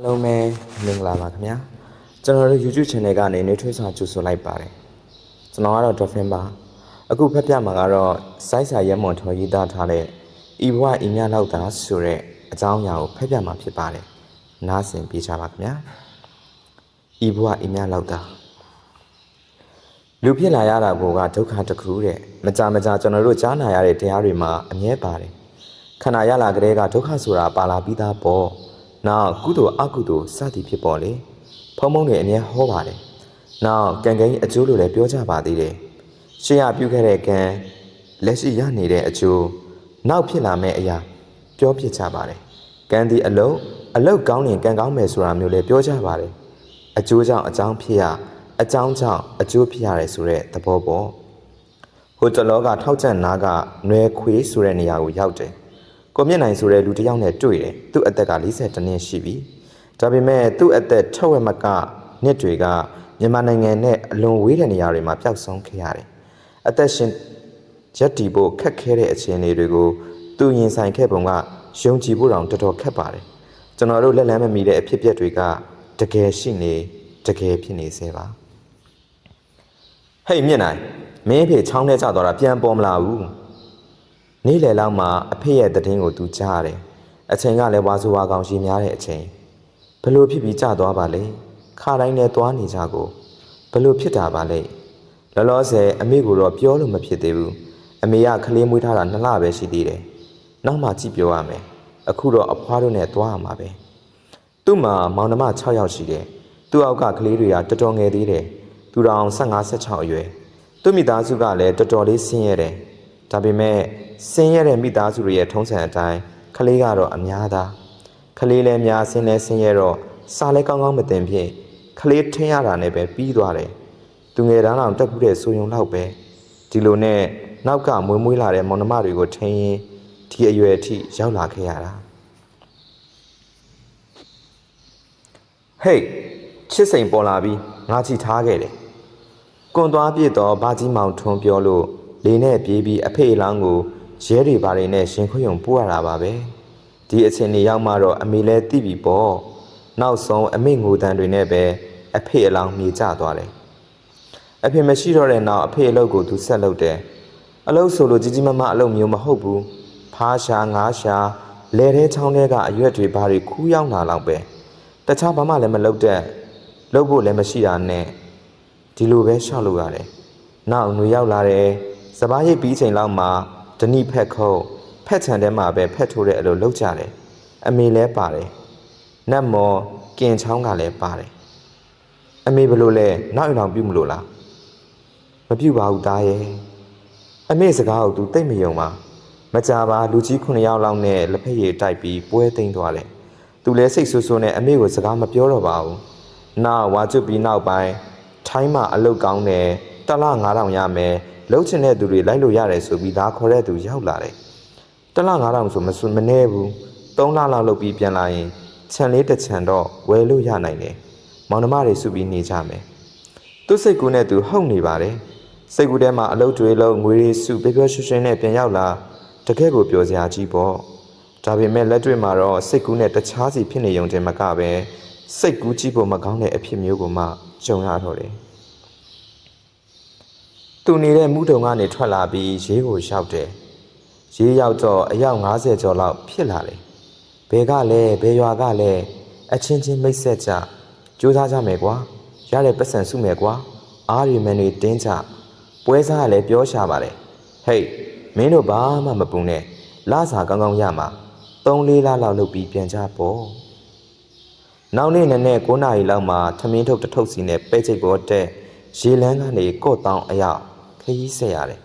အားလုံးပဲမင်္ဂလာပါခင်ဗျာကျွန်တော်တို့ YouTube channel ကနေနေထွေးစွာကြိုဆိုလိုက်ပါတယ်ကျွန်တော်ကတော့ Dolphin ပါအခုဖက်ပြမှာကတော့စိုက်စာရဲမွန်ထော်ရေးသားထားတဲ့ဤဘဝဤမြလောက်တာဆိုတဲ့အကြောင်းအရာကိုဖက်ပြမှာဖြစ်ပါတယ်နားဆင်ပြေချပါခင်ဗျာဤဘဝဤမြလောက်တာလူဖြစ်လာရတာကိုကဒုက္ခတစ်ခုတဲ့မကြမကြကျွန်တော်တို့ကြားနာရတဲ့တရားတွေမှာအမြဲပါတယ်ခန္ဓာရလာကလေးကဒုက္ခဆိုတာပါလာပြီးသားပေါ့ နောက်ကုသိုလ်အကုသိုလ်စသည်ဖြစ်ပေါ်လေဖုံဖုံတွေအမြဲဟောပါတယ်နောက်ကံကံကြီးအကျိုးလို့လည်းပြောကြပါသေးတယ်ရှေးရပြုခဲ့တဲ့ကံလက်ရှိရနေတဲ့အကျိုးနောက်ဖြစ်လာမယ့်အရာ ပြောပြကြပါတယ်ကံဒီအလုံးအလုတ်ကောင်းရင်ကံကောင်းမယ်ဆိုတာမျိုးလည်းပြောကြပါတယ်အကျိုးကြောင့်အကြောင်းဖြစ်ရအကြောင်းကြောင့်အကျိုးဖြစ်ရတယ်ဆိုတဲ့သဘောပေါ့ဟိုတလောကထောက်ကျန်နာကနွယ်ခွေးဆိုတဲ့နေရာကိုရောက်တယ် ကိုမြင့်နိုင်ဆိုတဲ့လူတစ်ယောက်နဲ့တွေ့တယ်သူ့အသက်က42နှစ်ရှိပြီဒါပေမဲ့သူ့အသက်ထက်ဝက်မကနှစ်တွေကမြန်မာနိုင်ငံနဲ့အလွန်ဝေးတဲ့နေရာတွေမှာပျောက်ဆုံးခဲ့ရတယ်အသက်ရှင်ရက်တီဖို့ခက်ခဲတဲ့အခြေအနေတွေကိုသူရင်ဆိုင်ခဲ့ပုံကယုံကြည်ဖို့တောင်တော်တော်ခက်ပါတယ်ကျွန်တော်တို့လက်လန်းမမီတဲ့အဖြစ်အပျက်တွေကတကယ်ရှိနေတကယ်ဖြစ်နေစေပါဟေးမြင့်နိုင်မင်းအဖေချောင်းထဲကျသွားတာပြန်ပေါ်မလာဘူး နေ့လယ်လောက်မှာအဖေရဲ့တည်င်းကိုသူကြားရတယ်အချိန်ကလည်းဝါဆိုဝါကောင်ရှိများတဲ့အချိန်ဘလို့ဖြစ်ပြီးကျသွားပါလဲခါတိုင်းနဲ့သွားနေကြကိုဘလို့ဖြစ်တာပါလဲလောလောဆယ်အမေကိုတော့ပြောလို့မဖြစ်သေးဘူးအမေကကလေးမွေးထားတာနှစ်လပဲရှိသေးတယ်နောက်မှကြည့်ပြောရမယ်အခုတော့အဖွားတို့နဲ့သွားရမှာပဲသူ့မှာမောင်နှမ6ယောက်ရှိတယ်သူ့အောက်ကကလေးတွေကတော်တော်ငယ်သေးတယ်သူတောင်15 16အရွယ်သူ့မိသားစုကလည်းတော်တော်လေးဆင်းရဲတယ် ဒါပေမဲ့ဆင်းရဲတဲ့မိသားစုတွေရဲ့ထုံးစံအတိုင်းကလေးကတော့အများသားကလေးလည်းများဆင်းလဲဆင်းရဲတော့စားလဲကောင်းကောင်းမတင်ဖြင့်ကလေးထင်းရတာနဲ့ပဲပြီးသွားတယ်သူငယ်တန်းအောင်တက်ခုတဲ့ဆိုယုံလောက်ပဲဒီလိုနဲ့နောက်ကမွေးမွေးလာတဲ့မောင်နှမတွေကိုထင်းရင်ဒီအရွယ်အထိရောက်လာခဲ့ရတာဟေးချစ်စိန်ပေါ်လာပြီးငါချီထားခဲ့တယ်ကွန်သွားပြစ်တော့ဘာကြီးမောင်ထွန်းပြောလို့ လေနဲ့ပြေးပြီးအဖေအလောင်းကိုရဲတွေဘာတွေနဲ့ရှင်ခွယုံပို့ရတာပါပဲဒီအချိန်နေရောက်မှတော့အမေလဲတိပြီပေါ့နောက်ဆုံးအမေငိုတန်တွေနဲ့ပဲအဖေအလောင်းမြေကျသွားတယ်အဖေမရှိတော့တဲ့နောက်အဖေအလုပ်ကိုသူဆက်လုပ်တယ်အလုပ်ဆိုလို့ကြီးကြီးမားမားအလုပ်မျိုးမဟုတ်ဘူးဖားရှာငါးရှာလဲတဲ့ချောင်းထဲကအရွက်တွေဘာတွေခူးရောက်လာတော့ပဲတခြားဘာမှလည်းမလုပ်တဲ့လုပ်ဖို့လည်းမရှိတာနဲ့ဒီလိုပဲရှောက်လို့ရတယ်နောက်ຫນွေရောက်လာတယ် စပားရိပ်ပြီးချိန်လောက်မှာဒဏိဖက်ခုံးဖက်ချန်ထဲမှာပဲဖက်ထိုးတဲ့အလိုလုပ်ကြတယ်အမေလဲပါတယ်နတ်မော်ကင်ချောင်းကလည်းပါတယ်အမေဘလို့လဲနောက်အိမ်အောင်ပြုမလို့လားမပြုပါဘူးသားရဲ့အမေစကားကို तू တိတ်မယုံပါမကြပါလူကြီး9ယောက်လောက်နဲ့လက်ဖက်ရည်တိုက်ပြီးပွဲသိမ်းသွားတယ်သူလဲစိတ်ဆိုးဆိုးနဲ့အမေကိုစကားမပြောတော့ပါဘူးနောက်ဝါကျွတ်ပြီးနောက်ပိုင်းထိုင်းမှာအလုတ်ကောင်းတယ်တလ9000ရမယ် လှုပ်ချင်တဲ့သူတွေလိုက်လို့ရတယ်ဆိုပြီးဒါခေါ်တဲ့သူရောက်လာတယ်တလ9000ဆိုမစွမနေဘူး3လလောက်လုပ်ပြီးပြန်လာရင်ခြံလေးတစ်ခြံတော့ဝယ်လို့ရနိုင်တယ်မောင်နှမတွေစုပြီးနေကြမယ်သူစိတ်ကူးနဲ့သူဟုတ်နေပါတယ်စိတ်ကူးထဲမှာအလုပ်တွေလုံးငွေတွေစုပျော်ပျော်ရွှင်ရွှင်နဲ့ပြန်ရောက်လာတကယ့်ကိုပျော်စရာကြီးပေါ့ဒါပေမဲ့လက်တွေ့မှာတော့စိတ်ကူးနဲ့တခြားစီဖြစ်နေုံတင်မကပဲစိတ်ကူးကြည့်ဖို့မကောင်းတဲ့အဖြစ်မျိုးကိုမှကြုံရတော့တယ် သူနေတဲ့မူးတုံကနေထွက်လာပြီးရေးကိုရောက်တယ်ရေးရောက်တော့အယောက်90ကျော်လောက်ဖြစ်လာတယ်ဘယ်ကလဲဘယ်ရွာကလဲအချင်းချင်းမိတ်ဆက်ကြကြိုးစားကြမယ်ကွာရတဲ့ပတ်စံစုမယ်ကွာအားရီမန်တွေတင်းကြပွဲစားကလည်းပြောရှာပါတယ်ဟေးမင်းတို့ဘာမှမပူနဲ့လာစာကောင်းကောင်းရမှာ3-4လလောက်လုပ်ပြီးပြန်ကြပေါ့နောက်နေ့နဲ့နဲ့9နာရီလောက်မှာထမင်းထုတ်တစ်ထုပ်စီနဲ့ပဲချိတ်ပေါ်တက်ရေလန်းကနေကော့တောင်းအရောက်ခ ရီးဆက်ရတယ်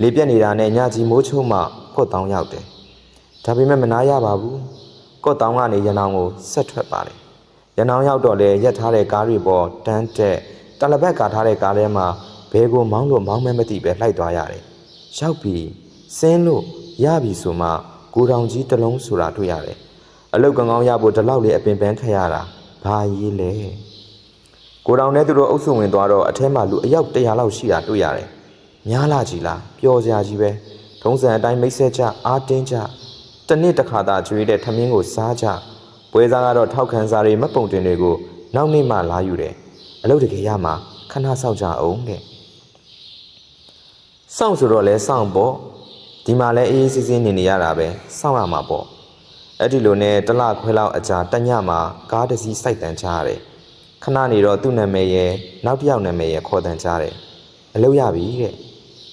လေပြက်နေတာနဲ့ညကြီးမိုးချုံမှကော့တောင်းရောက်တယ်ဒါပေမဲ့မနာရပါဘူးကော့တောင်းကနေရနောင်ကိုဆက်ထွက်ပါတယ်ရနောင်ရောက်တော့လေရက်ထားတဲ့ကားတွေပေါ်တန်းတက်တလဘက်ကာထားတဲ့ကားထဲမှာဘဲကိုမောင်းလို့မောင်းမဲမသိပဲလိုက်သွားရတယ်ရောက်ပြီးစင်းလို့ရပြီဆိုမှကိုတောင်ကြီးတစ်လုံးဆိုတာတွေ့ရတယ်အလုတ်ကောင်းကောင်းရဖို့ဒီလောက်လေးအပင်ပန်းခက်ရတာဘာရေးလဲကိုတောင်နဲ့သူတို့အုပ်စုဝင်သွားတော့အထဲမှာလူအယောက်100လောက်ရှိတာတွေ့ရတယ် များလာကြီးလားပျော်စရာကြီးပဲထုံးစံအတိုင်းမိတ်ဆက်ကြအားတင်းကြတစ်နှစ်တစ်ခါသာကျွေးတဲ့ထမင်းကိုစားကြပွဲစားကတော့ထောက်ခံစာတွေမတ်ပုံတင်တွေကိုနောက်နေ့မှလာယူတယ်အလုပ်တကယ်ရမှာခဏစောင့်ကြအောင်တဲ့စောင့်ဆိုတော့လဲစောင့်ပေါ့ဒီမှာလဲအေးအေးဆေးဆေးနေနေရတာပဲစောင့်ရမှာပေါ့အဲ့ဒီလိုနဲ့တစ်လခွဲလောက်အကြာတက်ညမှာကားတစ်စီးစိုက်တန်ချရတယ်ခဏနေတော့သူ့နာမည်ရဲ့နောက်တစ်ယောက်နာမည်ရဲ့ခေါ်တန်ချတယ်အလုပ်ရပြီတဲ့မ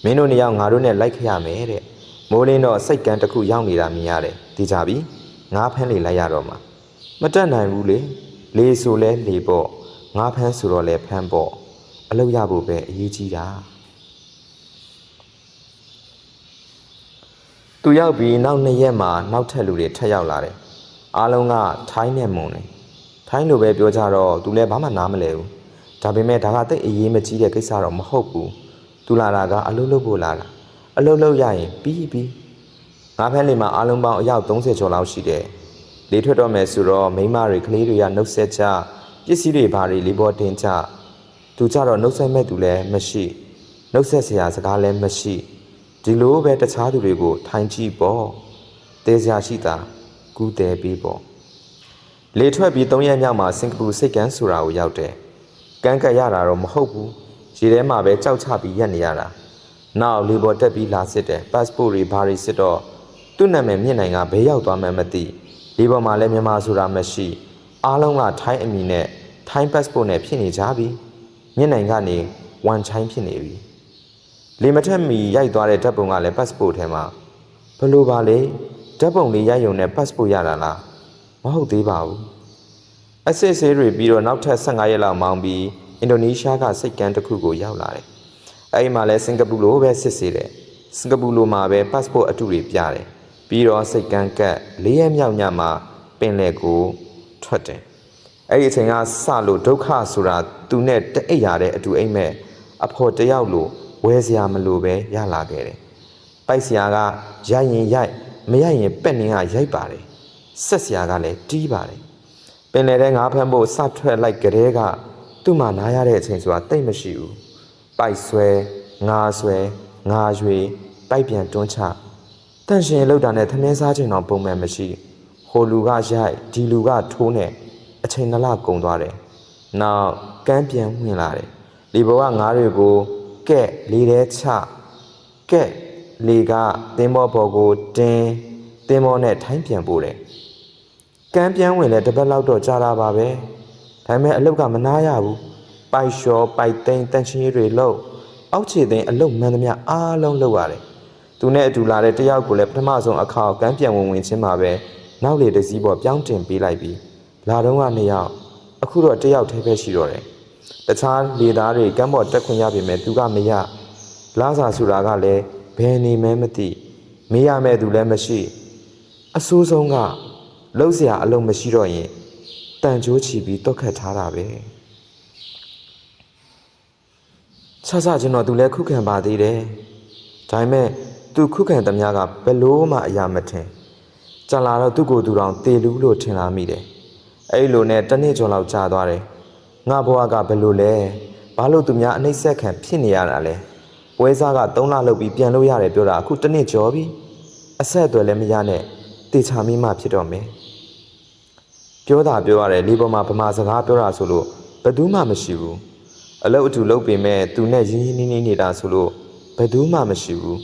င်းတို့နှစ်ယောက်ငါတို့နဲ့လိုက်ခရမယ်တဲ့မိုးလင်းတော့စိတ်ကန်းတစ်ခုရောက်နေတာမြင်ရတယ်ဒီကြပြီငါးဖမ်းလေလိုက်ရတော့မှာမတက်နိုင်ဘူးလေလေဆိုလဲလေပေါ့ငါဖမ်းဆိုတော့လဲဖမ်းပေါ့အလုပ်ရဖို့ပဲအရေးကြီးတာသူရောက်ပြီးနောက်နှစ်ရက်မှာနောက်ထပ်လူတွေထပ်ရောက်လာတယ်အားလုံးကထိုင်းနဲ့မုံတယ်ထိုင်းလိုပဲပြောကြတော့သူလည်းဘာမှနားမလဲဘူးဒါပေမဲ့ဒါကတိတ်အရေးမကြီးတဲ့ကိစ္စတော့မဟုတ်ဘူး သူလာတာကအလုပ်လုပ်ဖို့လာတာအလုပ်လုပ်ရရင်ပြီးပြီးငါဖမ်းလေမှာအားလုံးပေါင်းအယောက်30ကျော်လောက်ရှိတယ်လေးထွက်တော့မယ်ဆိုတော့မိန်းမတွေကလေးတွေကနှုတ်ဆက်ကြပစ္စည်းတွေဘာတွေလေးပေါ်တင်ကြသူကြတော့နှုတ်ဆက်မဲ့သူလည်းမရှိနှုတ်ဆက်စရာစကားလည်းမရှိဒီလိုပဲတခြားသူတွေကို ထိုင်ကြည့်ပေါ့တဲစရာရှိတာကူးတဲပြီးပေါ့လေထွက်ပြီး၃ရက်မြောက်မှာစင်ကာပူစိတ်ကန်းဆိုတာကိုရောက်တယ်ကန်းကတ်ရတာတော့မဟုတ်ဘူး ရေထဲမှာပဲကြောက်ချပြီးရက်နေရတာနောက်လေပေါ်တက်ပြီးလာစစ်တယ် passport တွေဘာတွေစစ်တော့သူ့နာမည်မြင့်နိုင်ကဘယ်ရောက်သွားမှန်းမသိဒီပေါ်မှာလည်းမြန်မာဆိုတာမရှိအားလုံးကထိုင်းအမည်နဲ့ထိုင်း passport နဲ့ဖြစ်နေကြပြီမြင့်နိုင်ကနေဝန်ချိုင်းဖြစ်နေပြီလေမထက်မီရိုက်သွားတဲ့ဓာတ်ပုံကလည်း passport ထဲမှာဘလို့ပါလေဓာတ်ပုံလေးရိုက်ရုံနဲ့ passport ရတာလားမဟုတ်သေးပါဘူးအစစ်အဆေးတွေပြီးတော့နောက်ထပ်15ရက်လောက်မောင်းပြီး အင်ဒိုနီးရှားကစိတ်ကမ်းတစ်ခုကိုရောက်လာတယ်အဲဒီမှာလည်းစင်ကာပူလိုပဲစစ်ဆေးတယ်စင်ကာပူလိုမှာပဲ passport အတုတွေပြတယ်ပြီးတော့စိတ်ကမ်းကတ်၄ရက်မြောက်ညမှာပင်လယ်ကိုထွက်တယ်အဲ့ဒီအချိန်ကစလို့ဒုက္ခဆိုတာသူနဲ့တအိပ်ရတဲ့အတူအိမ်မဲ့အဖော်တယောက်လိုဝဲစရာမလိုပဲရလာခဲ့တယ်ပိုက်စရာကရိုက်ရင်ရိုက်မရိုက်ရင်ပက်နင်းကရိုက်ပါတယ်ဆက်စရာကလည်းတီးပါတယ်ပင်လယ်ထဲငါးဖမ်းဖို့စထွက်လိုက်ကြတဲ့က သူ့မှာနားရတဲ့အချိန်ဆိုတာတိတ်မရှိဘူးပိုက်ဆွဲငါဆွဲငါရွေပိုက်ပြန်တွန်းချတန့်ရှင်လောက်တာနဲ့သမင်းစားချိန်တော့ပုံမှန်မရှိဟိုလူကရိုက်ဒီလူကထိုးနေအချိန်နှစ်လကုန်သွားတယ်နောက်ကမ်းပြန်ဝင်လာတယ်လေဘောကငါးတွေကိုကဲ့လေထဲချကဲ့လေကတင်းဘောဘောကိုတင်းတင်းဘောနဲ့ထိုင်းပြန်ပို့တယ်ကမ်းပြန်ဝင်လဲတစ်ပတ်လောက်တော့ကြာတာပါပဲ ဒါပေမဲ့အလုတ်ကမနာရဘူးပိုက်လျှော်ပိုက်သိမ်းတန့်ချင်းတွေလှုပ်အောက်ခြေသိမ်းအလုတ်မှန်သမျှအားလုံးလှုပ်ရတယ်သူနဲ့အတူလာတဲ့တယောက်ကိုလည်းပထမဆုံးအခါကမ်းပြန်ဝင်ဝင်ချင်းမှာပဲနောက်လေတစ်စီးပေါ်ပြောင်းတင်ပေးလိုက်ပြီးလာတော့ကနှစ်ယောက်အခုတော့တယောက်တည်းပဲရှိတော့တယ်တခြားလေသားတွေကမ်းပေါ်တက်ခွင့်ရပြီမဲ့သူကမရလာစာဆိုတာကလည်းဘယ်နေမဲမသိမေးရမဲ့သူလည်းမရှိအဆိုးဆုံးကလှုပ်เสียအလုံးမရှိတော့ရင် တန်ကြိုးချီပြီးတုတ်ခတ်ထားတာပဲဆဆချင်းတော့သူလည်းခုခံပါသေးတယ်ဒါပေမဲ့သူခုခံသမျှကဘယ်လို့မှအရာမထင်ကြာလာတော့သူ့ကိုယ်သူတော်တေလူးလို့ထင်လာမိတယ်အဲ့လိုနဲ့တစ်နှစ်ကျော်လောက်ကြာသွားတယ်ငါဘဝကဘယ်လိုလဲဘာလို့သူများအနှိမ့်ဆက်ခံဖြစ်နေရတာလဲပွဲစားက3လလောက်ပြီးပြန်လို့ရတယ်ပြောတာအခုတစ်နှစ်ကျော်ပြီအဆက်အသွယ်လည်းမရနဲ့တေချာမိမှဖြစ်တော့မယ် ပြောတာပြောရတယ်လေးပေါ်မှာဗမာစကားပြောတာဆိုလို့ဘယ်သူမှမရှိဘူးအလုပ်အတူလုပ်ပေမဲ့သူနဲ့ရင်းရင်းနှီးနှီးနေတာဆိုလို့ဘယ်သူမှမရှိဘူး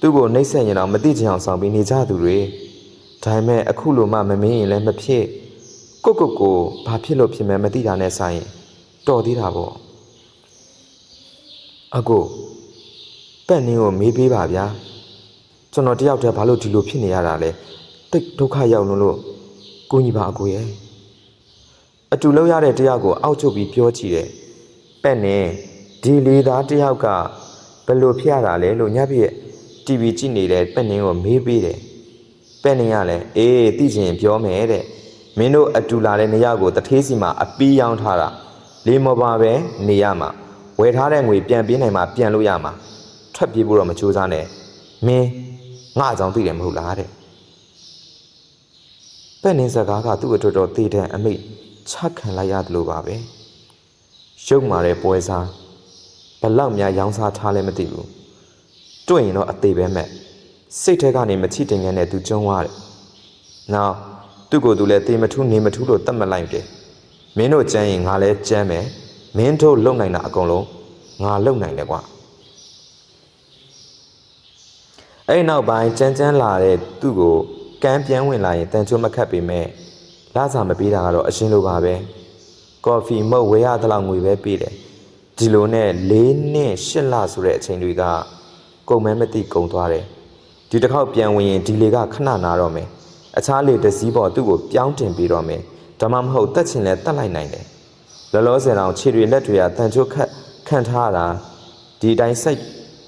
သူ့ကိုနှိမ့်ဆက်ရင်တော့မသိချင်အောင်ဆောင်ပြီးနေကြသူတွေဒါပေမဲ့အခုလိုမှမမင်းရင်လည်းမဖြစ်ကိုကိုကိုဘာဖြစ်လို့ဖြစ်မယ်မသိတာနဲ့ဆိုင်ရင်တော်သေးတာပေါ့အကိုပက်နင်းကိုမေးပေးပါဗျာကျွန်တော်တယောက်တည်းဘာလို့ဒီလိုဖြစ်နေရတာလဲတိတ်ဒုက္ခရောက်လို့လို့ ကိုကြီးပါအကိုရဲ့အတူလောက်ရတဲ့တယောက်ကိုအောက်ချုပ်ပြီးပြောကြည့်တယ်ပက်နင်းဒီလေသားတယောက်ကဘယ်လိုဖြစ်ရတာလဲလို့ညပြည့် TV ကြည့်နေတဲ့ပက်နင်းကိုမေးပေးတယ်ပက်နင်းကလည်းအေးသိချင်ပြောမယ်တဲ့မင်းတို့အတူလာတဲ့နေရာကိုတထေးစီမှာအပီးရောင်းထားတာလေးမပါပဲနေရမှာဝယ်ထားတဲ့ငွေပြန်ပေးနိုင်မှပြန်လို့ရမှာထွက်ပြေးဖို့တော့မကြိုးစားနဲ့မင်းငါအကြောင်းသိတယ်မဟုတ်လားတဲ့ ပက်နင်းစကားကသူ့အတွက်တော့တည်တဲ့အမိတ်ချခံလိုက်ရတယ်လို့ပါပဲရုပ်မာတဲ့ပွဲစားဘလောက်များရောင်းစားထားလဲမသိဘူးတွေ့ရင်တော့အသေးပဲမဲ့စိတ်ထဲကနေမချိတင်ငန်းနဲ့သူကျုံသွားတယ်။နောက်သူ့ကိုယ်သူလည်းတေမထူးနေမထူးလို့တတ်မှတ်လိုက်တယ်မင်းတို့ကြမ်းရင်ငါလည်းကြမ်းမယ်မင်းတို့လုံနိုင်တာအကုန်လုံးငါလုံနိုင်တယ်ကွာအဲ့ဒီနောက်ပိုင်းကြမ်းကြမ်းလာတဲ့သူ့ကို ကမ်းပြန်ဝင်လာရင်တန်ချိုးမခတ်ပေမဲ့လာစာမပေးတာကတော့အရှင်းလိုပါပဲကော်ဖီမုတ်ဝယ်ရသလောက်ငွေပဲပေးတယ်ဒီလိုနဲ့၄နှစ်၈လဆိုတဲ့အချိန်တွေကကုန်မဲမသိကုန်သွားတယ်ဒီတစ်ခေါက်ပြန်ဝင်ရင်ဒီလေကခဏနာတော့မယ်အခြားလေတစ်စည်းပေါ်သူ့ကိုပြောင်းတင်ပြီးတော့မယ်ဒါမှမဟုတ်တက်ချင်လဲတက်လိုက်နိုင်တယ်လောလောဆယ်တော့ခြေတွေလက်တွေကတန်ချိုးခတ်ခံထားတာဒီအတိုင်းစိတ်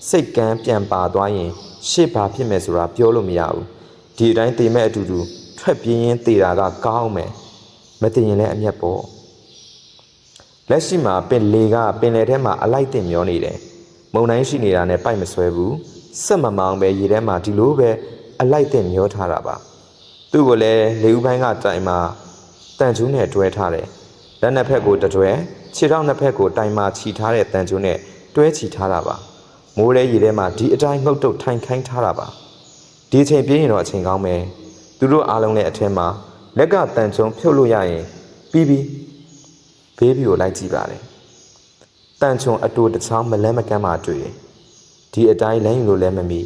စိတ်ကန်းပြန်ပါသွားရင်ရှေ့ပါဖြစ်မယ်ဆိုတာပြောလို့မရဘူး ဒီအတိုင်းတေမဲ့အတူတူထွက်ပြင်းရင်တေတာကကောင်းမယ်မတင်ရင်လည်းအမျက်ပေါ့လက်ရှိမှာပင်လေကပင်လေထဲမှာအလိုက်တင်မျောနေတယ်မုံတိုင်းရှိနေတာနဲ့ပိုက်မဆွဲဘူးစက်မမောင်းပဲရေထဲမှာဒီလိုပဲအလိုက်တင်မျောထားတာပါသူ့ကိုလည်းလေဦးပိုင်းကတိုင်မှာတန်ချူးနဲ့တွဲထားတယ်လက်နှစ်ဖက်ကိုတတွဲခြေထောက်နှစ်ဖက်ကိုတိုင်မှာခြိထားတဲ့တန်ချူးနဲ့တွဲခြိထားတာပါမိုးရဲရေထဲမှာဒီအတိုင်းငုတ်တုတ်ထိုင်ခိုင်းထားတာပါ ဒီအချိန်ပြင်းရင်တော့အချိန်ကောင်းမယ်သူတို့အားလုံးလည်းအထင်းမှာလက်ကတန်ချုံဖြုတ်လို့ရရင်ပြီးပြီးဘေးဘီကိုလိုက်ကြည့်ပါတယ်တန်ချုံအတူတစ်ချောင်းမလဲမကမ်းမှတွေ့ရင်ဒီအတိုင်းလမ်းယူလို့လည်းမမီ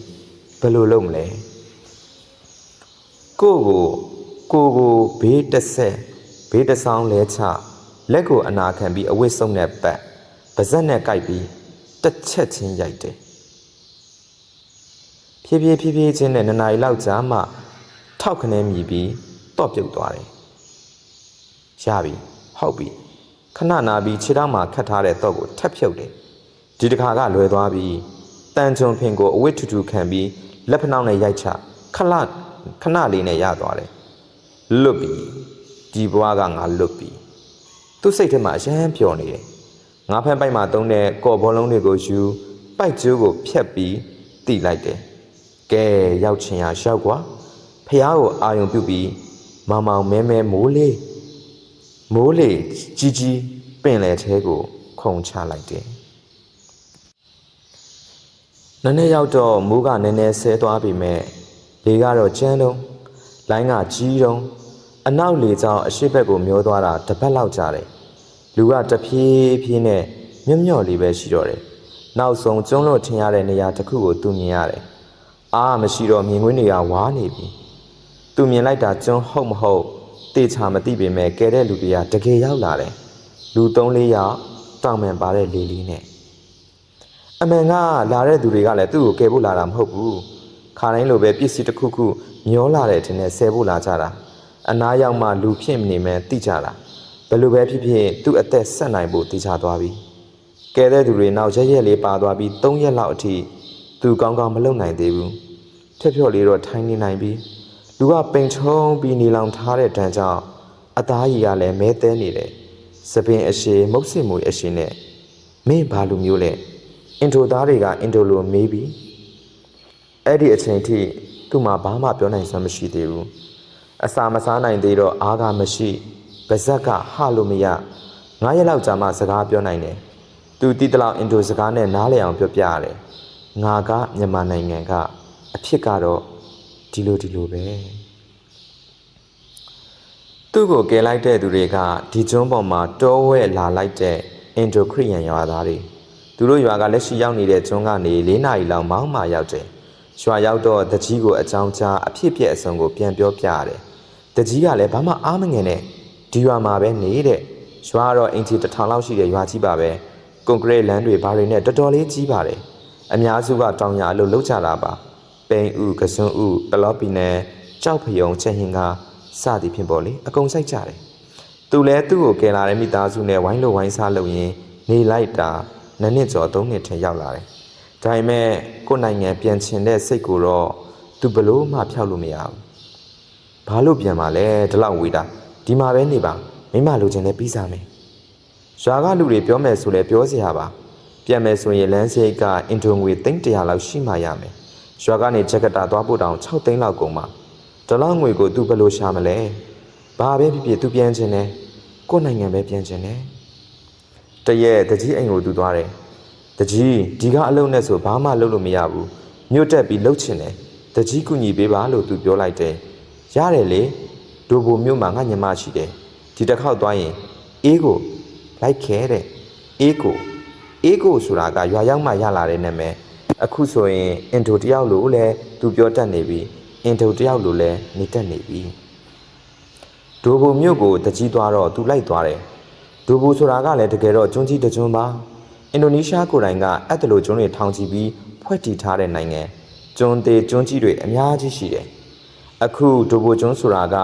ဘယ်လိုလုပ်မလဲကိုကိုကိုကိုဘေးတစ်ဆက်ဘေးတစ်ဆောင်လဲချလက်ကိုအနာခံပြီးအဝတ်ဆုံးနဲ့ပတ်ပါဇက်နဲ့ကိုက်ပြီးတစ်ချက်ချင်းရိုက်တယ် ဖြည်းဖြည်းဖြည်းဖြည်းချင်းနဲ့နှစ်နာရီလောက်ကြာမှထောက်ခနဲမြည်ပြီးတော့ပြုတ်သွားတယ်ရပြီဟုတ်ပြီခဏနာပြီးခြေထောက်မှာခတ်ထားတဲ့တော့ကိုထပ်ဖြုတ်တယ်ဒီတစ်ခါကလွယ်သွားပြီတန်ချုံဖင်ကိုအဝတ်ထူထူခံပြီးလက်ဖနှောင်းနဲ့ရိုက်ချခလခဏလေးနဲ့ရသွားတယ်လွတ်ပြီဒီဘွားကငါလွတ်ပြီသူ့စိတ်ထဲမှာအရန်ပျော်နေတယ်ငါဖက်ပိုက်မှာတုံးတဲ့ကော့ဘောလုံးတွေကိုယူပိုက်ကျိုးကိုဖြတ်ပြီးတိလိုက်တယ် ကဲရောက်ချင်ရရောက်ကွာဖះကိုအာယုံပြုတ်ပြီးမောင်မောင်မဲမဲမိုးလေးမိုးလေးကြီးကြီးပင်လေထဲကို ခုန်ချလိုက်တယ်နည်းနည်းရောက်တော့မိုးကနည်းနည်းဆဲသွားပြီမဲ့လေကတော့ကျန်းတုံးလိုင်းကကြီးတုံးအနောက်လေကြောင်အရှိဘက်ကိုမျောသွားတာတစ်ပတ်လောက်ကြာတယ်လူကတဖြည်းဖြည်းနဲ့မြွတ်မြော့လေးပဲရှိတော့တယ်နောက်ဆုံးကျွန်းလွတ်ထင်ရတဲ့နေရာတစ်ခုကိုသူမြင်ရတယ် အားမရှိတော့မြင်ကွင်းတွေကဝါနေပြီသူမြင်လိုက်တာကျွန်းဟုတ်မဟုတ်တေချာမသိပေမဲ့ကဲတဲ့လူတွေကတကယ်ရောက်လာတယ်လူ၃၄ယောက်တောင်ပန်ပါတဲ့လေလေးနဲ့အမှန်ကလာတဲ့သူတွေကလည်းသူ့ကိုကယ်ဖို့လာတာမဟုတ်ဘူးခါတိုင်းလိုပဲပစ္စည်းတစ်ခုခုမျောလာတဲ့ထင်နဲ့ဆဲဖို့လာကြတာအနားရောက်မှလူဖြစ်နေမှသိကြတာဘယ်လိုပဲဖြစ်ဖြစ်သူ့အသက်ဆက်နိုင်ဖို့သိချသွားပြီကဲတဲ့သူတွေနောက်ရက်ရက်လေးပါသွားပြီး၃ရက်လောက်အထိသူကောင်းကောင်းမလုပ်နိုင်သေးဘူး ဖြက်ဖြော့လေးတော့ထိုင်းနေနိုင်ပြီလူကပိန်ချုံပြီးနေလောင်ထားတဲ့ဒဏ်ကြောင့်အသားကြီးကလည်းမဲသေးနေတယ်စပင်အရှိမုတ်စစ်မွေအရှိနဲ့မင်းဘာလူမျိုးလဲအင်ထိုသားတွေကအင်ထိုလိုမေးပြီးအဲ့ဒီအချိန်ထိသူ့မှာဘာမှပြောနိုင်စွမ်းမရှိသေးဘူးအစာမစားနိုင်သေးတော့အားကမရှိပါဇက်ကဟလို့မရငါးရက်လောက်ကြာမှစကားပြောနိုင်တယ်သူတီးတလောက်အင်ဒိုစကားနဲ့နားလည်အောင်ပြောပြရတယ်ငါကမြန်မာနိုင်ငံက အဖြစ်ကတော့ဒီလိုဒီလိုပဲသူ့ကိုကယ်လိုက်တဲ့သူတွေကဒီကျွန်းပေါ်မှာတောဝဲလာလိုက်တဲ့အင်ဒိုခရီယန်ရွာသားတွေသူတို့ရွာကလက်ရှိရောက်နေတဲ့ကျွန်းကနေ၄နာရီလောက်မောင်းမှရောက်တယ်ရွာရောက်တော့တကြီးကိုအကြောင်းကြားအဖြစ်ပြက်အစုံကိုပြန်ပြောပြရတယ်တကြီးကလည်းဘာမှအားမငယ်နဲ့ဒီရွာမှာပဲနေတဲ့ရွာကတော့အင်ချီတစ်ထောင်လောက်ရှိတဲ့ရွာကြီးပါပဲကွန်ကရစ်လမ်းတွေဘာတွေနဲ့တော်တော်လေးကြီးပါတယ်အများစုကတောင်ရအလုပ်လုပ်ကြတာပါ ပိန်ဥကစွန်းဥပလော့ပီနယ်ကြောက်ဖယုံချက်ဟင်ကစသည်ဖြင့်ပေါ့လေအကုန်စိုက်ကြတယ်သူလည်းသူ့ကိုကယ်လာတဲ့မိသားစုနဲ့ဝိုင်းလိုဝိုင်းစားလုပ်ရင်းနေလိုက်တာနှစ်နှစ်ကျော်သုံးနှစ်ထင်ရောက်လာတယ်ဒါပေမဲ့ကိုယ်နိုင်ငံပြန်ချင်တဲ့စိတ်ကိုတော့သူဘလို့မှဖျောက်လို့မရဘူးဘာလို့ပြန်มาလဲဒီလောက်ဝေးတာဒီမှာပဲနေပါမိမလိုချင်လဲပြီးစားမယ်ရွာကလူတွေပြောမယ်ဆိုလဲပြောစရာပါပြန်မယ်ဆိုရင်လမ်းစိတ်ကအင်ဒိုငွေ300လောက်ရှိမှရမယ် ရွာကနေဂျက်ကတာသွားဖို့တောင်6သိန်းလောက်ကုန်ပါဒီလောက်ငွေကိုသူဘယ်လိုရှာမလဲဘာပဲဖြစ်ဖြစ်သူပြန်ချင်တယ်ကိုယ့်နိုင်ငံပဲပြန်ချင်တယ်တရက်တကြီးအိမ်ကိုသူသွားတယ်တကြီးဒီကအလုံးနဲ့ဆိုဘာမှလုပ်လို့မရဘူးမြို့တက်ပြီးလှုပ်ချင်တယ်တကြီးကူညီပေးပါလို့သူပြောလိုက်တယ်ရတယ်လေဒိုဘိုမြို့မှာငါညီမရှိတယ်ဒီတစ်ခေါက်သွားရင်အေးကိုလိုက်ခဲတဲ့အေးကိုအေးကိုဆိုတာကရွာရောက်မှရလာတဲ့နာမည် အခုဆိုရင်အင်တိုတယောက်လိုလည်းသူပြောတတ်နေပြီအင်တိုတယောက်လိုလည်းနေတတ်နေပြီဒိုဘိုမြို့ကိုတကြီးသွားတော့သူလိုက်သွားတယ်ဒိုဘိုဆိုတာကလည်းတကယ်တော့ကျွန်းကြီးတစ်ကျွန်းပါအင်ဒိုနီးရှားကိုယ်တိုင်ကအဲ့တလိုကျွန်းတွေထောင်ချီပြီးဖွဲ့တည်ထားတဲ့နိုင်ငံကျွန်းသေးကျွန်းကြီးတွေအများကြီးရှိတယ်အခုဒိုဘိုကျွန်းဆိုတာက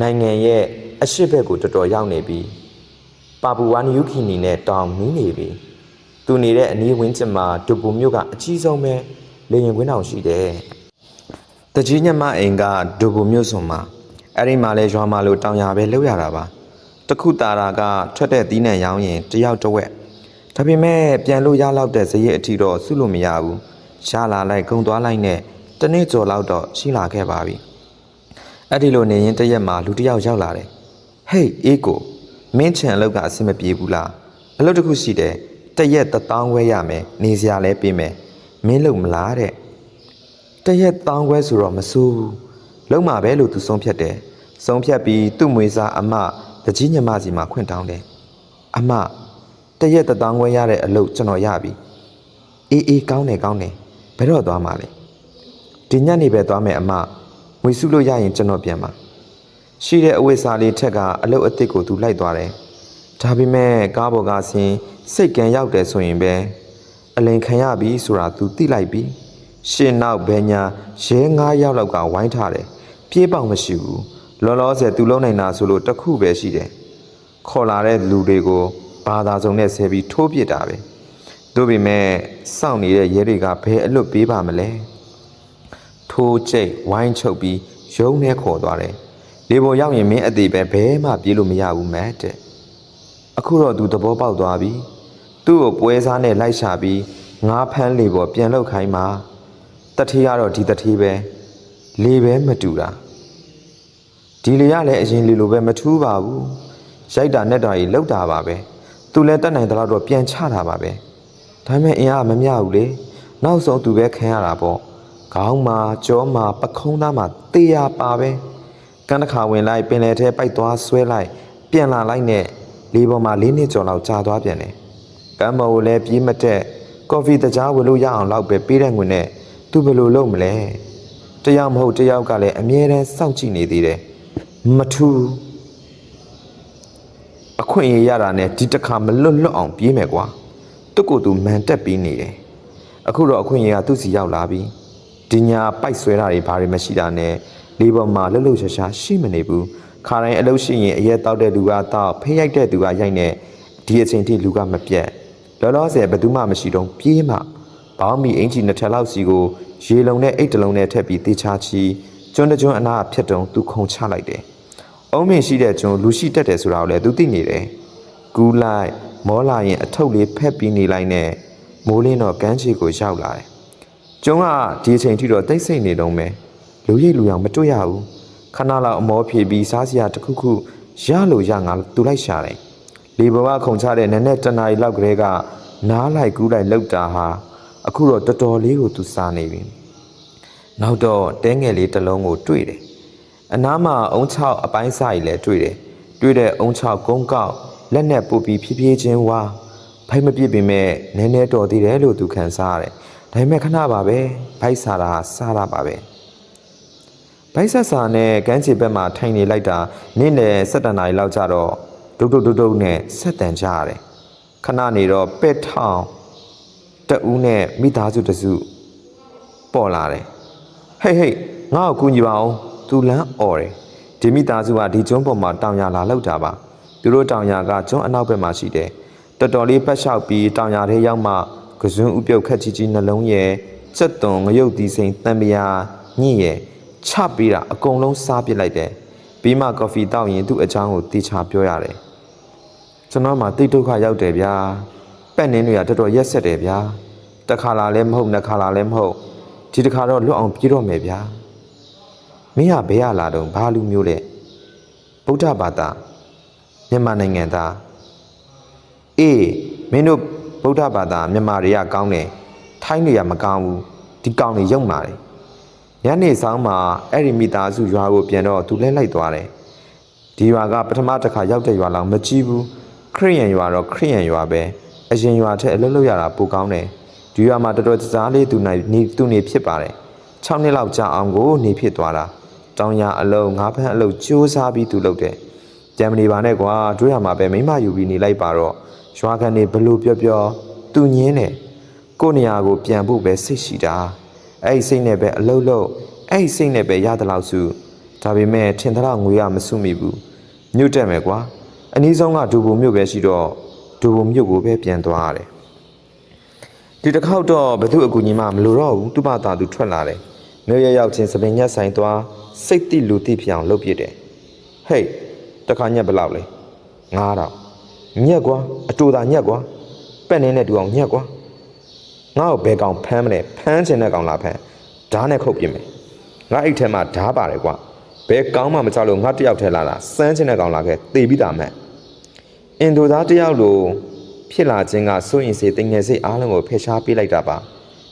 နိုင်ငံရဲ့အရှိတ်ဘက်ကိုတော်တော်ရောက်နေပြီပါပူဝါနယူခီနီနဲ့တောင်မီးနေပြီ သူနေတဲ့အနီးဝန်းကျင်မှာဒိုဘိုမြို့ကအကြီးဆုံးပဲလေရင်ကွင်းတောင်ရှိတယ်တကြီးညမအိမ်ကဒိုဘိုမြို့စွန်မှာအဲ့ဒီမှာလဲရွာမှာလို့တောင်ရပဲလောက်ရတာပါတခုတာတာကထွက်တဲ့သီးနှံရောင်းရင်တယောက်တစ်ဝက်ဒါပေမဲ့ပြန်လို့ရလောက်တဲ့ဇရက်အထီတော့စုလို့မရဘူးရှားလာလိုက်ကုံသွားလိုက်နဲ့တနေ့ကျော်လောက်တော့ရှိလာခဲ့ပါပြီအဲ့ဒီလိုနေရင်တရက်မှာလူတစ်ယောက်ရောက်လာတယ်ဟေးအေးကိုမင်းချန်အလုပ်ကအဆင်မပြေဘူးလားအလုပ်တစ်ခုရှိတယ် တရက်တစ်တောင်းခွဲရမယ်နေစရာလဲပေးမယ်မင်းလုပ်မလားတဲ့တရက်တောင်းခွဲဆိုတော့မစိုးဘူးလုံးမှာပဲလို့သူဆုံးဖြတ်တယ်ဆုံးဖြတ်ပြီးသူ့မွေစားအမတကြီးညမစီမှာခွင့်တောင်းတယ်အမတရက်တစ်တောင်းခွဲရတဲ့အလုပ်ကျွန်တော်ရပြီအေးအေးကောင်းတယ်ကောင်းတယ်ဘယ်တော့သွားမှာလဲဒီညနေပဲသွားမယ်အမငွေစုလို့ရရင်ကျွန်တော်ပြန်ပါရှိတဲ့အဝိစာလေးထက်ကအလုတ်အစ်စ်ကိုသူလိုက်သွားတယ်ဒါပေမဲ့ကားပေါ်ကဆင်း စိတ်ကံရောက်တယ်ဆိုရင်ပဲအလင်ခံရပြီဆိုတာသူသိလိုက်ပြီရှင်းနောက်ဘဲညာရဲ၅ယောက်လောက်ကဝိုင်းထားတယ်ပြေးပေါက်မရှိဘူးလောလောဆယ်သူလုံးနိုင်တာဆိုလို့တစ်ခုပဲရှိတယ်ခေါ်လာတဲ့လူတွေကိုဘာသာစုံနဲ့ဆဲပြီးထိုးပစ်တာပဲတို့ပေမဲ့စောင့်နေတဲ့ရဲတွေကဘယ်အလွတ်ပေးပါမလဲထိုးကျိတ်ဝိုင်းချုပ်ပြီးရုံးနဲ့ခေါ်သွားတယ်။လေပေါ်ရောက်ရင်မင်းအသေးပဲဘဲမှပြေးလို့မရဘူးမတ်တဲ့။အခုတော့သူသဘောပေါက်သွားပြီ။ သူ့ကိုပွဲစားနဲ့လိုက်ရှာပြီးငါးဖမ်းလေပေါ်ပြန်လောက်ခိုင်းမှာတထေးကတော့ဒီတထေးပဲလေပဲမတူတာဒီလေရလည်းအရင်လေလိုပဲမထူးပါဘူး။ရိုက်တာနဲ့တာကြီးလောက်တာပါပဲ။သူလည်းတက်နိုင်တဲ့လောက်တော့ပြန်ချတာပါပဲ။ဒါပေမဲ့အင်အားမမျှဘူးလေ။နောက်ဆုံးသူပဲခံရတာပေါ့။ခေါင်းမှာကြောမှာပခုံးသားမှာတေးရပါပဲကန်းတစ်ခါဝင်လိုက်ပင်လယ်ထဲပိုက်သွားဆွဲလိုက် ပြန်လာလိုက်နဲ့လေပေါ်မှာလေးနှစ်ကျော်လောက်ကြာသွားပြန်တယ် ကမ်းပေါ်ကိုလည်းပြေးမတက်ကော်ဖီတကြားဝယ်လို့ရအောင်လောက်ပဲပေးတဲ့ငွေနဲ့သူဘယ်လိုလုပ်မလဲတယောက်မဟုတ်တယောက်ကလည်းအမြဲတမ်းစောင့်ကြည့်နေသေးတယ်မထူးအခွင့်အရေးရတာနဲ့ဒီတစ်ခါမလွတ်လွတ်အောင်ပြေးမယ်ကွာသူ့ကိုယ်သူမန်တက်ပြီးနေတယ်အခုတော့အခွင့်အရေးကသူ့စီရောက်လာပြီဒီညာပိုက်ဆွဲတာတွေဘာတွေမရှိတာနဲ့လေးပေါ်မှာလှုပ်လှုပ်ရှားရှားရှိမနေဘူးခါတိုင်းအလုပ်ရှိရင်အရက်တောက်တဲ့လူကတောက်ဖေးရိုက်တဲ့သူကရိုက်နေဒီအချိန်ထိလူကမပြတ် လောလောဆယ်ဘယ်သူမှမရှိတော့ပြေးမှဘောင်းမီအင်ကြီးနှစ်ထပ်လောက်စီကိုရေလုံနဲ့အိတ်တလုံးနဲ့ထည့်ပြီးတေချာချီကျွန်းတကျွန်းအနာဖြတ်တုံသူခုံချလိုက်တယ်အုံးမင်းရှိတဲ့ကျွန်းလူရှိတတ်တယ်ဆိုတာကိုလည်းသူသိနေတယ်ကူးလိုက်မောလာရင်အထုပ်လေးဖက်ပြီးနေလိုက်နဲ့မိုးလင်းတော့ကမ်းခြေကိုရောက်လာတယ်ကျုံးကဒီအချိန်ထိတော့တိတ်ဆိတ်နေတော့မယ်လူရိပ်လူရောင်မတွေ့ရဘူးခဏလောက်အမောဖြေပြီးစားစရာတစ်ခုခုရလို့ရငါသူလိုက်ရှာတယ် လေဘဝခုံချတဲ့နက်နဲ့တနာရီလောက်ကလေးကနားလိုက်ကူးလိုက်လောက်တာဟာအခုတော့တော်တော်လေးကိုသူစားနေပြီနောက်တော့တဲငယ်လေးတစ်လုံးကိုတွေ့တယ်အနားမှာအုံချောက်အပိုင်းစားကြီးလည်းတွေ့တယ်တွေ့တဲ့အုံချောက်ကုန်းကောက်လက်နဲ့ပုတ်ပြီးဖြည်းဖြည်းချင်းဝါဖိုက်မပြစ်ပေမဲ့နည်းနည်းတော်သေးတယ်လို့သူခံစားရတယ်ဒါပေမဲ့ခဏပါပဲဘိုက်စားတာစားတာပါပဲဘိုက်ဆက်စာနဲ့ကန်းချီဘက်မှာထိုင်နေလိုက်တာနေ့လယ်7တနာရီလောက်ကြတော့ ဒုတ်ဒုတ်ဒုတ်ဒုတ်နဲ့ဆက်တန်ကြရတယ်ခဏနေတော့ပဲ့ထောင်တအူးနဲ့မိသားစုတစုပေါ်လာတယ်ဟေးဟေးငါ့ကိုကူညီပါအောင်သူလန်းអော်တယ်ဒီမိသားစုကဒီကျွန်းပေါ်မှာတောင်ရလာလောက်တာပါသူတို့တောင်ရကကျွန်းအနောက်ဘက်မှာရှိတယ်တော်တော်လေးပတ်လျှောက်ပြီးတောင်ရထဲရောက်မှကစွန်းဥပြုတ်ခက်ကြီးကြီးနှလုံးရဲ့စက်သွန်ငရုတ်သီးစိမ်တံပရာညင့်ရဲ့ချပြီးတာအကုန်လုံးစားပစ်လိုက်တယ် ပြီးမှကော်ဖီတောက်ရင်သူ့အချောင်းကိုတေချာပြောရတယ်ကျွန်တော်မှတိတ်ဒုက္ခရောက်တယ်ဗျာပက်နင်းတွေကတော်တော်ရက်ဆက်တယ်ဗျာတစ်ခါလာလဲမဟုတ်နှစ်ခါလာလဲမဟုတ်ဒီတစ်ခါတော့လွတ်အောင်ပြေးတော့မယ်ဗျာမင်းကဘယ်ရလာတော့ဘာလူမျိုးလဲဗုဒ္ဓဘာသာမြန်မာနိုင်ငံသားအေးမင်းတို့ဗုဒ္ဓဘာသာမြန်မာတွေကကောင်းတယ်ထိုင်းတွေကမကောင်းဘူးဒီကောင်တွေယုံပါတယ် ညနေဆောင်မှာအဲ့ဒီမိသားစုရွာကိုပြန်တော့သူလဲလိုက်သွားတယ်ဒီရွာကပထမတစ်ခါရောက်တဲ့ရွာလောက်မကြည့်ဘူးခရိယန်ရွာတော့ခရိယန်ရွာပဲအရင်ရွာထက်အလုပ်လုပ်ရတာပိုကောင်းတယ်ဒီရွာမှာတော်တော်ကြစားလေးသူနိုင်နေသူနေဖြစ်ပါတယ်6နှစ်လောက်ကြာအောင်ကိုနေဖြစ်သွားတာတောင်ရအလုံးငါးဖန်းအလုံးစူးစားပြီးသူလုပ်တယ်ကြံမနေပါနဲ့ကွာတို့ရမှာပဲမိမယူပြီးနေလိုက်ပါတော့ရွာကန်နေဘလို့ပြောပြောသူညင်းတယ်ကိုယ့်နေရာကိုပြန်ဖို့ပဲစိတ်ရှိတာ အဲ့ဒီစိတ်နဲ့ပဲအလုပ်လုပ်အဲ့ဒီစိတ်နဲ့ပဲရတဲ့လောက်စုဒါပေမဲ့ထင်သလောက်ငွေရမစုမိဘူးမြို့တက်မယ်ကွာအနည်းဆုံးကဒူဘုံမြို့ပဲရှိတော့ဒူဘုံမြို့ကိုပဲပြန်သွားရတယ်ဒီတစ်ခေါက်တော့ဘသူအကူကြီးမှမလိုတော့ဘူးသူ့ဘာသာသူထွက်လာတယ်မြို့ရရောက်ချင်းစပင်ညက်ဆိုင်သွားစိတ်တိလူတိဖြစ်အောင်လုပ်ပြတယ်ဟေးတခါညက်ဘယ်လောက်လဲ9000ညက်ကွာအတူတာညက်ကွာပက်နေနဲ့တူအောင်ညက်ကွာ ငါ့ကိုဘယ်ကောင်ဖမ်းမလဲဖမ်းချင်တဲ့ကောင်လာဖမ်းဓားနဲ့ခုတ်ပြစ်မယ်ငါအိတ်ထဲမှာဓားပါတယ်ကွာဘယ်ကောင်းမှမကြောက်လို့ငါတယောက်ထဲလာတာစမ်းချင်တဲ့ကောင်လာခဲ့တေပြီးတာမှန်အင်ဒိုသားတယောက်လိုဖြစ်လာခြင်းကစိုးရင်စေတင်ငယ်စိတ်အားလုံးကိုဖယ်ရှားပေးလိုက်တာပါ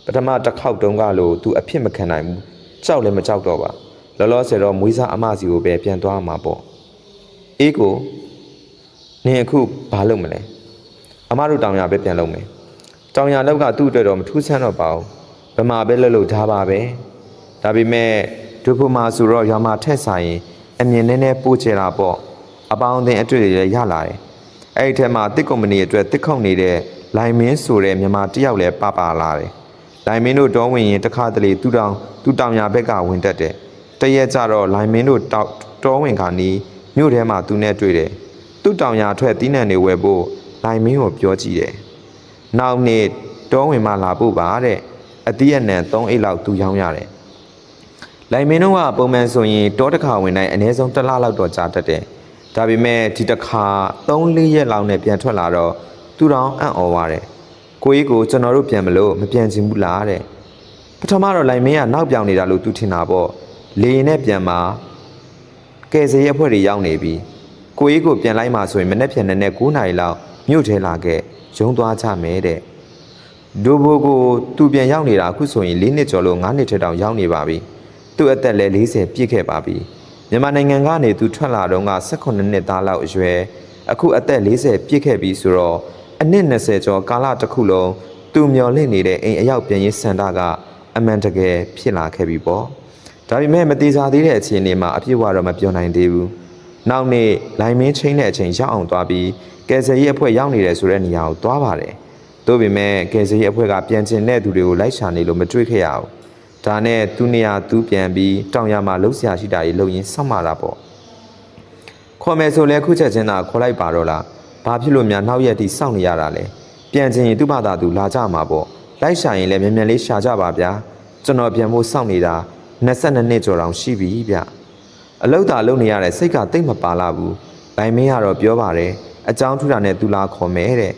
ပထမတစ်ခေါက်တုန်းကလို့ तू အဖြစ်မခံနိုင်ဘူးကြောက်လည်းမကြောက်တော့ပါလောလောဆယ်တော့မွေးစားအမစီကိုပဲပြန်သွားမှာပေါ့အေးကိုနင်အခုဘာလုပ်မလဲအမတို့တောင်ရပဲပြန်လုပ်မယ် တောင်ရလောက်ကသူ့အတွက်တော့မထူးဆန်းတော့ပါဘူးဗမာပဲလှုပ်လို့ထားပါပဲဒါပေမဲ့ဒုဖမာဆိုတော့ရွာမှာထက်ဆိုင်ရင်အမြင်နဲ့နဲ့ပို့ချတာပေါ့အပေါင်းအသင်းအတွေ့အကြုံတွေလည်းရလာတယ်အဲ့ဒီထဲမှာတစ်ကုမ္ပဏီအတွက်တစ်ခုံနေတဲ့လိုင်မင်းဆိုတဲ့မြန်မာတစ်ယောက်လည်းပပလာတယ်လိုင်မင်းတို့တောဝင်ရင်တစ်ခါတလေသူ့တောင်သူ့တောင်ရဘက်ကဝင်တက်တယ်တရက်ကြတော့လိုင်မင်းတို့တောက်တောဝင်ခါနီးမြို့ထဲမှာသူနဲ့တွေ့တယ်သူ့တောင်ရထွက်တီးနှံတွေဝယ်ဖို့လိုင်မင်းကိုပြောကြည့်တယ် နောက်နေ့တောဝင်မှလာဖို့ပါတဲ့အတိအနံ3အိတ်လောက်သူရောင်းရတယ်။လိုင်မင်းတို့ကပုံမှန်ဆိုရင်တောတစ်ခါဝင်တိုင်းအနည်းဆုံးတစ်လလောက်တော့ကြာတတ်တယ်။ဒါပေမဲ့ဒီတစ်ခါ3-4ရက်လောက်နဲ့ပြန်ထွက်လာတော့သူတော်အံ့ဩသွားတယ်။ကိုကြီးကိုကျွန်တော်တို့ပြန်မလို့မပြန်ချင်ဘူးလားတဲ့။ပထမတော့လိုင်မင်းကနောက်ပြောင်နေတာလို့သူထင်တာပေါ့။လေရင်နဲ့ပြန်มาကဲစေးအဖွဲ့တွေရောက်နေပြီ။ကိုကြီးကိုပြန်လိုက်မှဆိုရင်မနေ့ပြန်တဲ့9နာရီလောက်မြို့ထဲလာခဲ့ ရုံးသွားကြမယ်တဲ့ဒိုဘိုကိုသူပြန်ရောက်နေတာအခုဆိုရင်၄နှစ်ကျော်လို့၅နှစ်ထက်တောင်ရောက်နေပါပြီသူ့အသက်လည်း40ပြည့်ခဲ့ပါပြီမြန်မာနိုင်ငံကနေသူထွက်လာတော့က18နှစ်သားလောက်အရွယ်အခုအသက်40ပြည့်ခဲ့ပြီဆိုတော့အနှစ်20ကျော်ကာလတစ်ခုလုံးသူမျော်လင့်နေတဲ့အိမ်အရောက်ပြန်ရေးစန္ဒကအမှန်တကယ်ဖြစ်လာခဲ့ပြီပေါ့ဒါပေမဲ့မတိစားသေးတဲ့အခြေအနေမှာအပြည့်အဝတော့မပြောနိုင်သေးဘူးနောက်နေ့လိုင်မင်းချင်းတဲ့အချိန်ရောက်အောင်သွားပြီး ကယ်ဆယ်ရေးအဖွဲ့ရောက်နေတယ်ဆိုတဲ့နေရာကိုသွားပါတယ်။သို့ပေမဲ့ကယ်ဆယ်ရေးအဖွဲ့ကပြန်ကျင်တဲ့သူတွေကိုလိုက်ရှာနေလို့မတွေ့ခဲ့ရဘူး။ဒါနဲ့သူနေရာသူပြန်ပြီးတောင်ရမှာလှုပ်ရှားရှိတာကြီးလုံရင်းဆောက်မာတာပေါ့။ခေါ်မယ်ဆိုလဲခုချက်ချင်းသာခေါ်လိုက်ပါတော့လား။ဘာဖြစ်လို့များနောက်ရက်ထိစောင့်နေရတာလဲ။ပြန်ကျင်ရင်သူ့ဘာသာသူလာကြမှာပေါ့။လိုက်ရှာရင်လည်းမြန်မြန်လေးရှာကြပါဗျာ။ကျွန်တော်ပြန်ဖို့စောင့်နေတာ22နှစ်ကျော်တောင်ရှိပြီဗျ။အလုတ်တာလုံနေရတဲ့စိတ်ကတိတ်မပါလာဘူး။လိုင်မင်းကတော့ပြောပါတယ်။ အကြောင်းထူတာနဲ့သူလာခေါ်မယ်တဲ့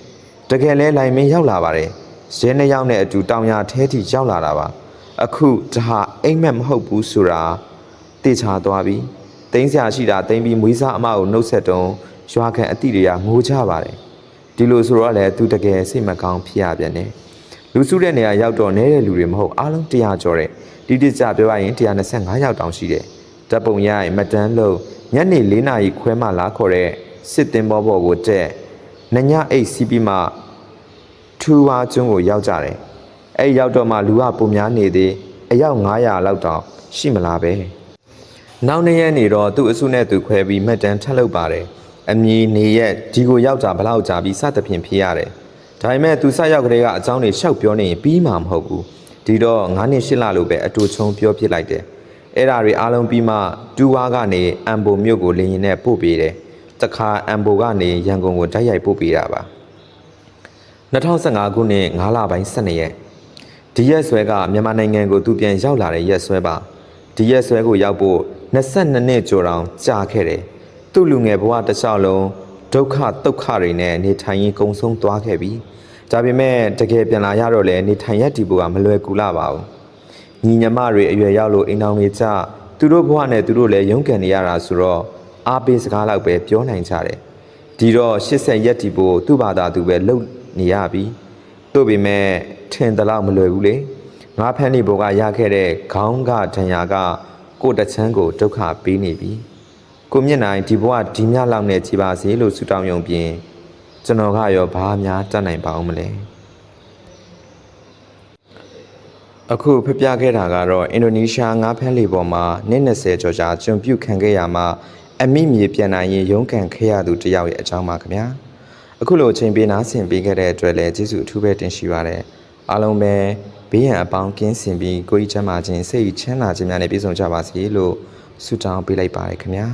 တကယ်လဲလိုင်မင်းရောက်လာပါတယ်ရဲနှစ်ယောက်နဲ့အတူတောင်ရထဲထိရောက်လာတာပါအခုဒါဟာအိမ်မက်မဟုတ်ဘူးဆိုတာတေချာသွားပြီတင်းဆရာရှိတာတင်းပြီးမွေးစားအမကိုနှုတ်ဆက်တုံးရွာခံအတိတွေကငိုကြပါတယ်ဒီလိုဆိုတော့လေသူတကယ်စိတ်မကောင်းဖြစ်ရပြန်တယ်လူစုတဲ့နေရာရောက်တော့နေတဲ့လူတွေမဟုတ်အားလုံး100ကျော်တဲ့ဒီတိကျပြောရရင်125ယောက်တောင်ရှိတယ်ဓာတ်ပုံရရင်မတန်းလို့ညနေ4နာရီခွဲမှလာခေါ်တဲ့ စစ်တင်ဘောဘောကိုတက်နညအိတ်စီးပြီးမှထူဝါကျွန်းကိုရောက်ကြတယ်။အဲ့ရောက်တော့မှလူကပုံများနေသေးအယောက်900လောက်တောင်ရှိမလားပဲ။နောက်နေ့ရက်နေတော့သူ့အစုနဲ့သူခွဲပြီးမှတ်တမ်းထပ်လုပ်ပါတယ်။အမီနေရက်ဒီကိုရောက်တာဘလောက်ကြာပြီးစသဖြင့်ဖြစ်ရတယ်။ဒါပေမဲ့သူစရောက်ကလေးကအကြောင်းတွေရှောက်ပြောနေရင်ပြီးမှမဟုတ်ဘူး။ဒီတော့9နှစ်8လလို့ပဲအတူချုံပြောပြလိုက်တယ်။အဲ့ဒါတွေအားလုံးပြီးမှဒူဝါကနေအမ်ဘိုမြို့ကိုလင်းရင်နဲ့ပို့ပေးတယ်။တ ခါအမ်ဘိုကနေရန်ကုန်ကိုတိုက်ရိုက်ပို့ပေးတာပါ2015ခုနှစ်9လပိုင်း12ရက်ဒီရက်ဆွဲကမြန်မာနိုင်ငံကိုသူပြန်ရောက်လာတဲ့ရက်ဆွဲပါဒီရက်ဆွဲကိုရောက်ဖို့22နှစ်ကျော်တောင်ကြာခဲ့တယ်သူ့လူငယ်ဘဝတစ်လျှောက်လုံးဒုက္ခဒုက္ခတွေနဲ့နေထိုင်ရင်းကုံဆုံးသွားခဲ့ပြီဒါပေမဲ့တကယ်ပြန်လာရတော့လဲနေထိုင်ရတည်ဖို့ကမလွယ်ကူလာပါဘူးညီညမတွေအရွယ်ရောက်လို့အိမ်တော်တွေကြသူတို့ဘဝနဲ့သူတို့လည်းရုန်းကန်နေရတာဆိုတော့ အားပေးစကားလောက်ပဲပြောနိုင်ကြတယ်ဒီတော့80ရက်တီဖို့သူ့ဘာသာသူပဲလှုပ်နေရပြီတို့ပေမဲ့ထင်တလောက်မလွယ်ဘူးလေငါဖန်းနေဘောကရခဲ့တဲ့ခေါင်းကဒဏ်ရာက ကိုယ်တချမ်းကိုဒုက္ခပေးနေပြီကိုမြင့်နိုင်ဒီဘဝဒီမြလောက်နဲ့ကြည်ပါစေလို့ဆုတောင်းရုံပြင်ကျွန်တော်ကရောဘာများတတ်နိုင်ပါအောင်မလဲအခုဖျက်ပြခဲ့တာကတော့အင်ဒိုနီးရှားငါးဖမ်းလေပေါ်မှာနှစ်20ကျော်ကြာကျွန်ပြုတ်ခံခဲ့ရမှာ အမိမြေပြန်နိုင်ရင်ရုန်းကန်ခဲ့ရသူတစ်ယောက်ရဲ့အကြောင်းပါခင်ဗျာအခုလိုအချိန်ပေးနာဆင်ပေးခဲ့တဲ့အတွက်လည်းကျေးဇူးအထူးပဲတင်ရှိပါတယ်အားလုံးပဲဘေးရန်အပေါင်းကင်းစင်ပြီးကိုယ်ကြီးချမ်းသာခြင်းစိတ်ချမ်းသာခြင်းများနဲ့ပြည့်စုံကြပါစေလို့ဆုတောင်းပေးလိုက်ပါတယ်ခင်ဗျာ